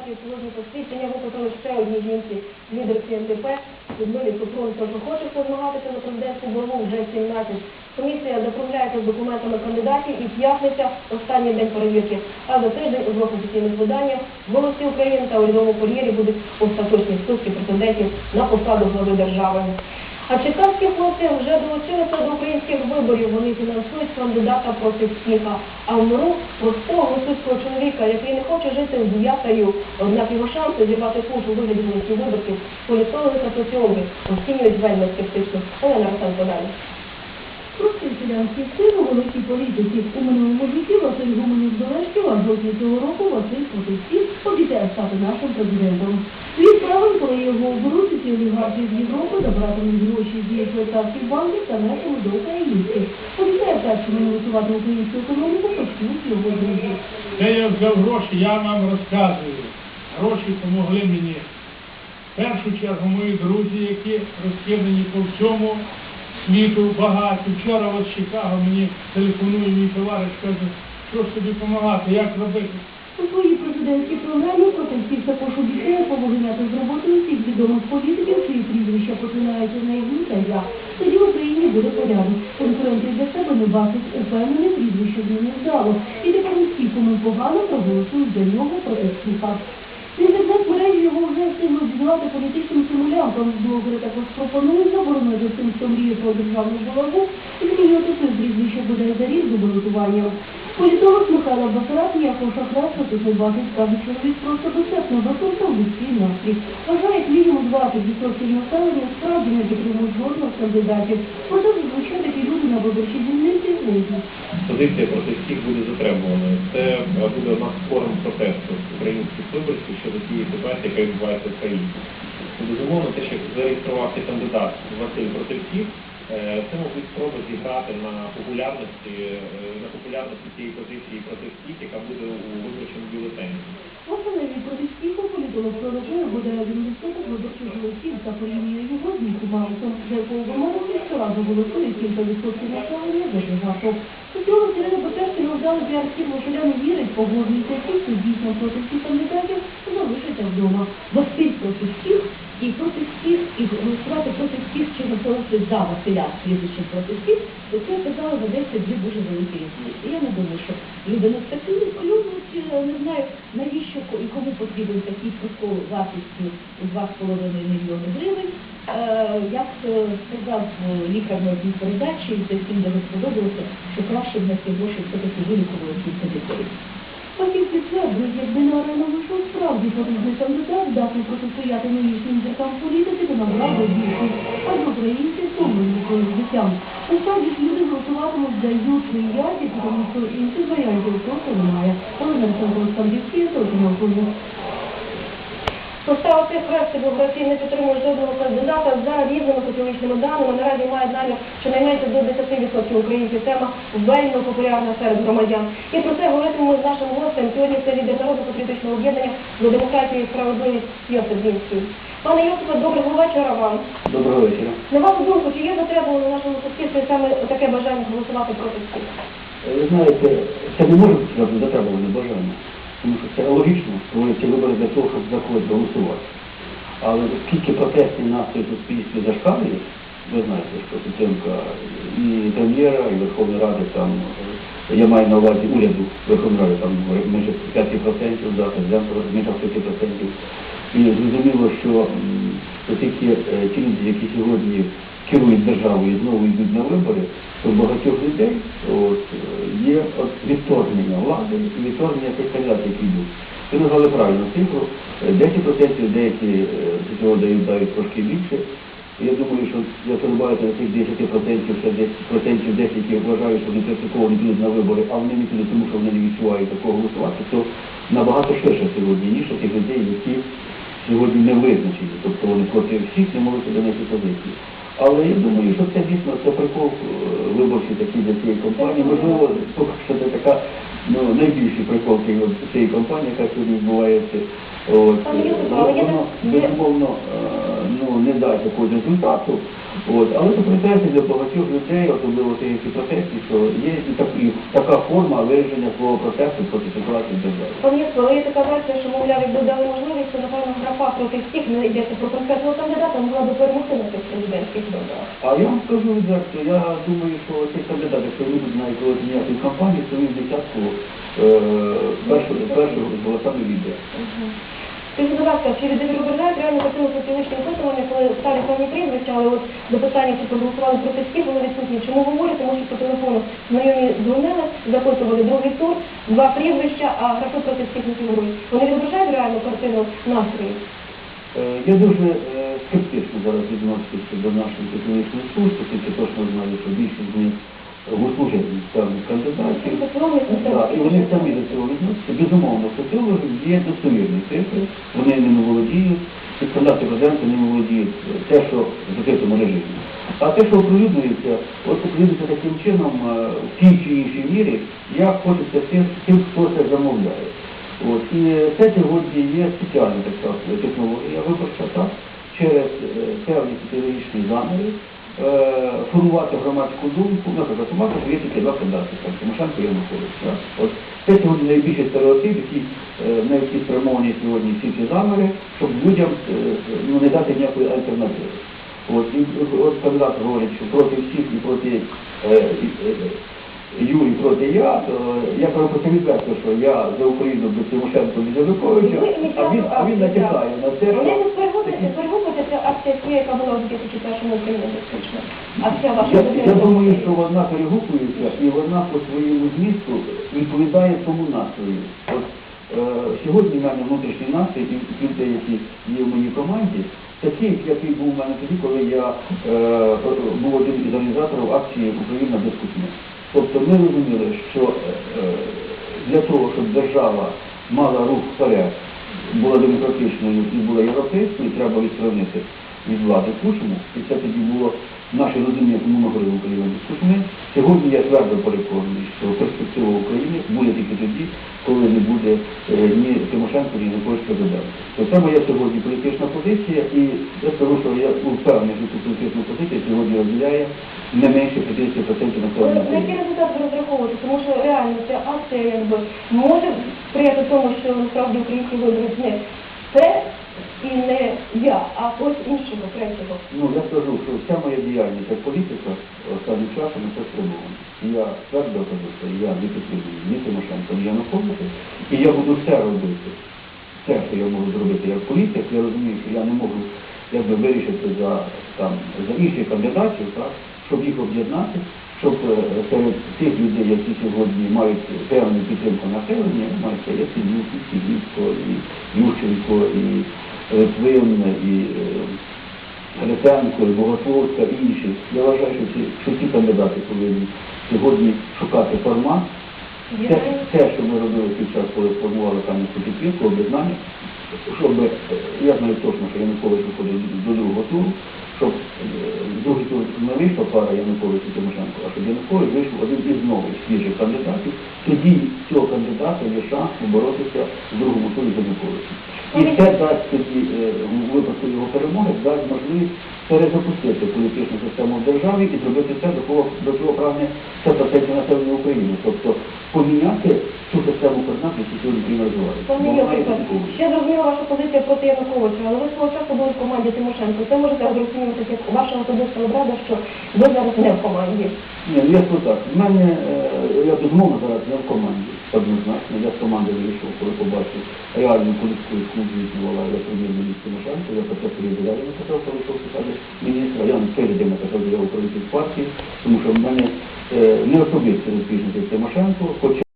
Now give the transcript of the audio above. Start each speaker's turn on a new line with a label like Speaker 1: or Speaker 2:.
Speaker 1: кандидатів сьогодні посвідчення викликали ще одні жінці, лідерки НДП, Людмилі Супрун. Тож охочих позмагатися на президентську боргу вже 17. Комісія заправляється з документами кандидатів і п'ятниця – останній день перевірки. А за тиждень у двох офіційних виданнях «Голосі України» та «Урядовому кур'єрі» будуть остаточні списки претендентів на посаду глави держави. А черкаські хлопці вже долучилися до українських виборів. Вони фінансують кандидата проти всіха. А в миру простого російського чоловіка, який не хоче жити з діякою, однак його шанси зірвати куш у вигляді вулиці виборців, політологи та соціологи оцінюють вельми скептично. Олена Росенко далі.
Speaker 2: Простий селянський син у великій політиці. У минулому житті Василь Гуменюк Долешків, а в жовтні цього року Василь Потицький обіцяє стати нашим президентом. Він правим, коли його оберуть ці олігархи з Європи, забратимуть гроші з її швейцарських банків та несуть до українських. Обіцяє першим інвестувати в українську економіку, почнуть його друзі.
Speaker 3: Де я взяв гроші, я вам розказую. Гроші допомогли мені. В першу чергу мої друзі, які розкидані по всьому світу багаті. Вчора от з Чикаго мені телефонує мій товариш, каже, що ж тобі допомагати, як робити.
Speaker 2: У своїй президентській програмі Протенців також обіцяє поводженяти з роботою всіх відомих політиків, чиї прізвища починаються на ігру та я. Тоді в Україні буде порядок. Конкуренції для себе не бачить, упевнений прізвище зміни вдало. І тепер усі, кому погано, проголосують за нього проти всіха. Інтернет мережі його вже встигли обізвати політичним симулянтом. Блогери також пропонують заборонити тим, хто мріє про державну голову, змінювати своє прізвище буде за рік до балотування. Політолог Михайло Бакарат ніякого шахрайства тут не бачить, каже, чоловік просто досясно виконав людський настрій. Вважає, мінімум 20% населення справді не підтримують жодного з кандидатів. Проте зазвичай такі люди на виборчій дільниці вийдуть.
Speaker 4: Позиція проти всіх буде затримуваною. Це е, буде одна з форм протесту українських виборців щодо тієї ситуації, яка відбувається в країні. Безумовно, те, що зареєструвався кандидат Василь проти всіх, е, це мабуть спроба зіграти на популярності, е, на популярності цієї позиції проти всіх, яка буде у виборчому бюлетені.
Speaker 2: Основною політичного політолог пророкує буде один відсоток виборчих голосів та порівнює його з За якого вимовити щоразу голосує кілька відсотків за державу. Соціолог Ірина Бочешкіна вдали вірить, погоджується дійсно проти всіх кандидатів залишиться вдома. Василь проти всіх і проти всіх, і голосувати проти всіх, чи голосувати за Василя прізвищем проти всіх, то це казали в Одесі дві дуже великі різниці. Я не думаю, що люди не спекулюють, полюбують, е, не знаю, навіщо і кому потрібен такий прокол вартістю у 2,5 мільйони гривень. Е, Як е, сказав е, лікар на одній передачі, і це всім дуже сподобалося, що краще б на ці гроші все-таки вилікували кілька дітей. Фахівці після якби на арену вийшов справді потужний кандидат, здатний протистояти нинішнім зіркам політики, то набрав би більшість. Адже українці сумні своїм життям. Насправді ж люди голосуватимуть за ючу якість, тому що інших варіантів просто немає. Але на цьому Олександрівський, точно округу.
Speaker 1: Поставити хрест біографії не підтримує жодного кандидата за різними соціологічними даними. Наразі має намір щонайменше до 10% українців. Тема вельми популярна серед громадян. І про це говоритимемо з нашим гостем. Сьогодні це лідер народно-патріотичного об'єднання за демократію і справедливість Йосип Зінський. Пане Йосипе, доброго вечора вам.
Speaker 5: Доброго вечора.
Speaker 1: На вашу думку, чи є затребувано в нашому суспільстві саме таке бажання голосувати проти всіх?
Speaker 5: Ви знаєте, це не може бути затребуване бажання, тому що це логічно, проводяться вибори для того, щоб заходити голосувати. Але оскільки протестні настрої в суспільстві зашкалюють, ви знаєте, що підтримка і прем'єра, і Верховної Ради, там, я маю на увазі уряду Верховної Ради, там майже 5%, да, президента розміжав 5%. І зрозуміло, що м, оскільки е, ті люди, які сьогодні керують державою, знову йдуть на вибори, в багатьох людей от, е, є відторгнення влади відторгнення тих які йдуть. Ви назвали правильно цифру, е, 10%, деякі е, цього дають, дають трошки більше. Я думаю, що якщо добавити на цих 10%, ще 10%, 10 які вважають, що вони принципово не підуть на вибори, а вони не підуть, тому що вони не відчувають такого голосувати, то набагато ширше сьогодні, ніж тих людей, які сьогодні не визначені. Тобто вони проти всіх не можуть донести позиції. Але я думаю, що це дійсно це прикол е, такі до для цієї компанії. Можливо, поки що це така ну, найбільший прикол цієї, компанії, яка сьогодні відбувається. От, е, безумовно, е, ну, не дасть якогось результату. От, але це протести для багатьох людей, особливо тих, які протесті, що є і, так, така форма вираження свого протесту проти ситуації в державі.
Speaker 1: Пане але є така версія, що, мовляв, якби дали можливість, то, напевно, графа проти всіх, не йдеться про конкретного кандидата, могла би перемогти на цих президентських виборах.
Speaker 5: А я вам скажу відверто, я думаю, що цей кандидат, якщо буде навіть проводити ніякої кампанії, то він в десятку е, першого, голосами відео.
Speaker 1: Скажіть, будь ласка, чи відображають реальну картину соціологічного опитування, коли стали певні прізвища, але от до питання, які проголосували проти всіх, були відсутні. Чому говорю? Тому що по телефону знайомі дзвонили, запитували другий тур, два прізвища, а графи проти всіх не фігурують. Вони відображають реальну картину настрою?
Speaker 5: Е, Я дуже е, скептично зараз відношуся до наших соціологічних служб, оскільки точно знаю, що більшість з них певних кандидатів. І вони самі до цього відносяться. Безумовно, соціологи є достовірні цифри, вони ними володіють, і стандарти президента ними володіють те, що в закритому режимі. А те, що оприлюднюється, от оприлюднюється таким чином е, в тій чи іншій мірі, як хочеться тим, хто це замовляє. От. І це сьогодні є спеціальна така технологія виборча, так, через е, певні соціологічні заміри, формувати громадську думку, наприклад, у вас є тільки два кандидати, Тимошенко і Янукович. От. Це сьогодні найбільший стереотип, який, е, на які спрямовані сьогодні всі ці заміри, щоб людям е, ну, не дати ніякої альтернативи. От, і, от кандидат говорить, що проти всіх і проти е, е, Юрій проти я, то я кажу про відверто, що я за Україну без Тимошенко без Януковича, а він, а він натякає на те,
Speaker 1: Вони не
Speaker 5: що
Speaker 1: перегукуються, перегукуються, це акція ті, яка була в 2001 Україні безпечно. Акція ваша
Speaker 5: я, я думаю, що вона перегукується і вона по своєму змісту відповідає тому настрою. От е, сьогодні в мене внутрішній настрій і і людей, які є в моїй команді, такий, який був у мене тоді, коли я е, був один із організаторів акції Україна без кухні. Тобто ми розуміли, що е, е, для того, щоб держава мала рух вперед, була демократичною і була європейською, треба відсторонити від влади Кучму. І це тоді було наше розуміння, тому ми говорили Україні Кучми. Сьогодні я твердо переконаний, що перспектива України буде тільки тоді, коли не буде е, ні Тимошенко, ні Янукович президентом. То це моя сьогодні політична позиція, і я скажу, що я впевнений, що цю політичну позицію сьогодні розділяє не менше 50% населення.
Speaker 1: На який результат ви розраховуєте? Тому що реально ця акція якби може сприяти тому, що насправді українські вибори не це і не я, а хтось іншого, третього.
Speaker 5: Ну, я скажу, що вся моя діяльність як політика останнім часом це спрямована. Я твердо кажу, що я не підтримую ні Тимошенко, ні Януковича, і я буду все робити, все, що я можу зробити як політик, я розумію, що я не можу якби вирішити за, там, за інших кандидатів, так, щоб їх об'єднати, щоб е, серед тих людей, які сьогодні мають певну підтримку населення, мають Ясенюк, і Сігівсько, і Ющенко, і Литвин, і Литенко, і Богословська, і інші. Я вважаю, що ці, що ці кандидати повинні сьогодні шукати формат. Те, те, що ми робили під час, коли формували там підпілку, об'єднання, щоб, е, я знаю точно, що Янукович виходить до другого туру, щоб е, другий тур не вийшла пара Янукович і Тимошенко, а щоб Янукович вийшов один із нових свіжих кандидатів, тоді цього кандидата є шанс поборотися в другому турі з Януковичем. І це дасть тоді, е, випадку його перемоги, дасть можливість перезапустити політичну систему в державі і зробити все, до кого до чого прагне все процентів населення України. Тобто поміняти цю систему координат, яку сьогодні розвиває.
Speaker 1: Пане ще зрозуміла ваша позиція проти Януковича, але ви свого часу були в команді Тимошенко. Це може так зрозумітися як ваша особиста обрада, що ви зараз не в команді.
Speaker 5: Ні, я скажу так, в мене, е, я безумовно зараз не в команді, однозначно. Я з команди вийшов, коли побачив реальну політику, яку здійснювала я прем'єр-міністр Тимошенко, я про це передавав написав, коли посади міністра, я перед тим написав заяву від партії, тому що в мене е, не особисті розбіжники з Тимошенко, хоча